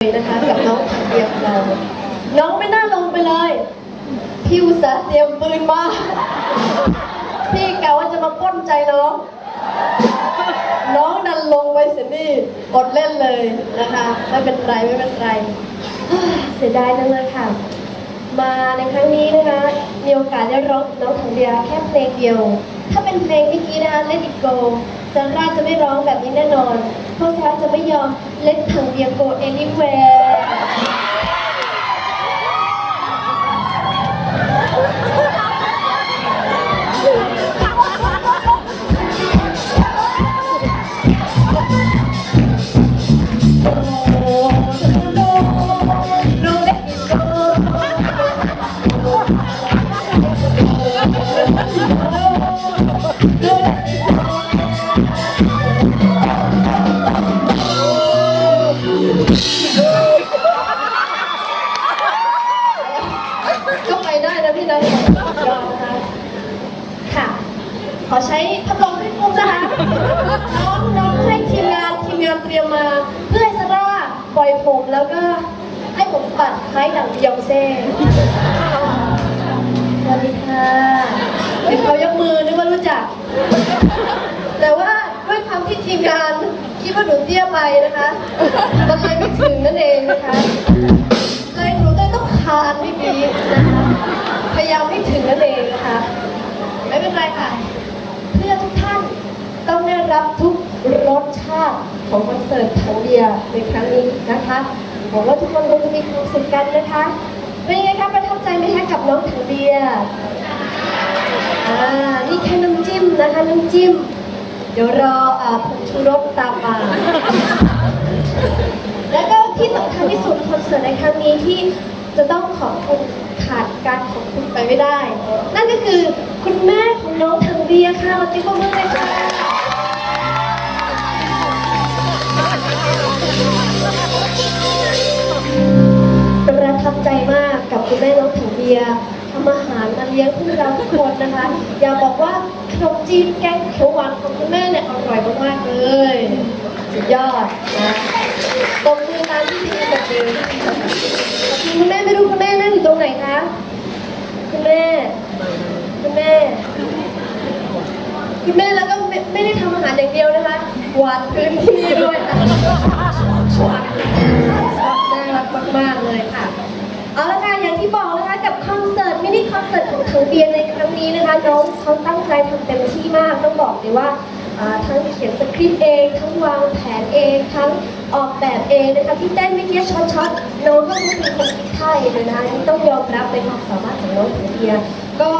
นะคะกับน้องทางเดียวเรา น้องไม่น่าลงไปเลย พี่อุตส่าห์เตรียมปืนมา พี่กะว่าจะมาป้นใจน้อง น้องดันลงไปเสียนี่อดเล่นเลยนะคะไม่เป็นไรไม่เป็นไรเสียดายจังเลยค่ะ มาในครั้งนี้นะคะมีโอกาสได้ร้องน้องถังเดียแค่เพลงเดียว ถ้าเป็นเพลงเมื่อกี้นะคะ Let It Go ซาร่าจะไม่ร้องแบบนี้แน่นอนพราะซาร่จะไม่ยอม Let ถังเดีย Go Anywhere ก็ไปได้นะพี่นะยอมนะคะค่ะ ขอใช้พัดลมให้คุ้มนะคะน้องน้องให้ทีมงานทีมงานเตรียมมา เพื่อให้ซาร่าปล่อยผมแล้วก็ให้ผมสะบัดคล้ายดังยองเซ่สวัสดีค่ะเห็นเขายกมือนึกว่ารู้จัก แต่ว่า ด้วยความที่ทีมงานคิดว่าหนูเตี้ยไปนะคะมันเลยไม่ถึงนั่นเองนะคะเลยหนูเลยต้องคานพี่บีนะคะพยายามให้ถึงนั่นเองนะคะ ไม่เป็นไรค่ะ เพื่อทุกท่านต้องได้รับทุกรสชาติของคอนเสิร์ตถังเบียร์ในครั้งนี้นะคะหวังว่าทุกคนคงจะมีความสุขกันนะคะ เป็นยังไงคะประทับใจไหมคะกับน้องถังเบียร์อ่านี่แค่น้ำจิ้มนะคะน้ำจิ้ม ดี๋ยวรอผงชูรสตามมา แล้วก็ที่สำคัญที่สุดคอนเสิร์ตในครั้งนี้ที่จะต้องขอบคุณขาดการขอบคุณไปไม่ได้ นั่นก็คือคุณแม่ของน้องทางเบียค่ะมาติ๊กมือเลยค่ะประทับใจมากกับคุณแม่น้องถังเบียร์ ลี้ยงพวกเราทุกคนนะคะ อยากบอกว่าขนมจีนแกงเขียวหวานของคุณแม่เนี่ยอร่อยมากๆเลย สุดยอดนะตบมือตามที่ดีแบบนี้คุณแม่ไม่รู้คุณแม่นั่งอยู่ตรงไหนคะ คุณแม่ คุณแม่ คุณแม่แล้วก็ไม่ได้ทำอาหารอย่างเดียวนะคะกวาดพื้นที่ด้วยค่ะ ของเบียร์ในครั้งนี้นะคะน้องเขาตั้งใจทำเต็มที่มากต้องบอกเลยว่าทั้งเขียนสคริปต์เอง ทั้งวางแผนเอง ทั้งออกแบบเองนะคะที่เต้นเมื่อกี้ช็อตช็อตๆน้องก็เป็นคนคิดท่าเองเลยนะคะที่ต้องยอมรับในความสามารถของน้องถังเบียร์ก็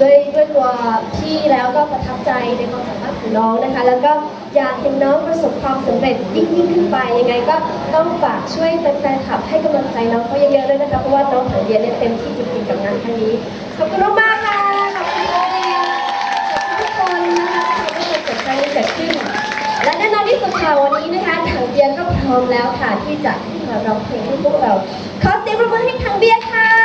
ด้วยด้วยตัวพี่แล้วก็ประทับใจในความสามารถของน้องนะคะ แล้วก็อยากเห็นน้องประสบความสำเร็จยิ่งยิ่งขึ้นไปยังไงก็ต้องฝากช่วยแฟนๆขับให้กำลังใจน้องเขาเยอะๆด้วยนะคะเพราะว่าน้องถังเบียเนี่ยเต็มที่จริงๆกับงานครั้งนี้ ขอบคุณมากค่ะ ขอบคุณค่ะขอบคุณทุกคนนะคะที่ทำให้คอนเสิร์ตครั้งนี้เกิดขึ้น และแน่นอนที่สุดค่ะวันนี้นะคะทางเบียร์ก็พร้อมแล้วค่ะที่จะขึ้นมาร้องเพลงให้พวกเรา ขอเสียงปรบมือให้ทางเบียร์ค่ะ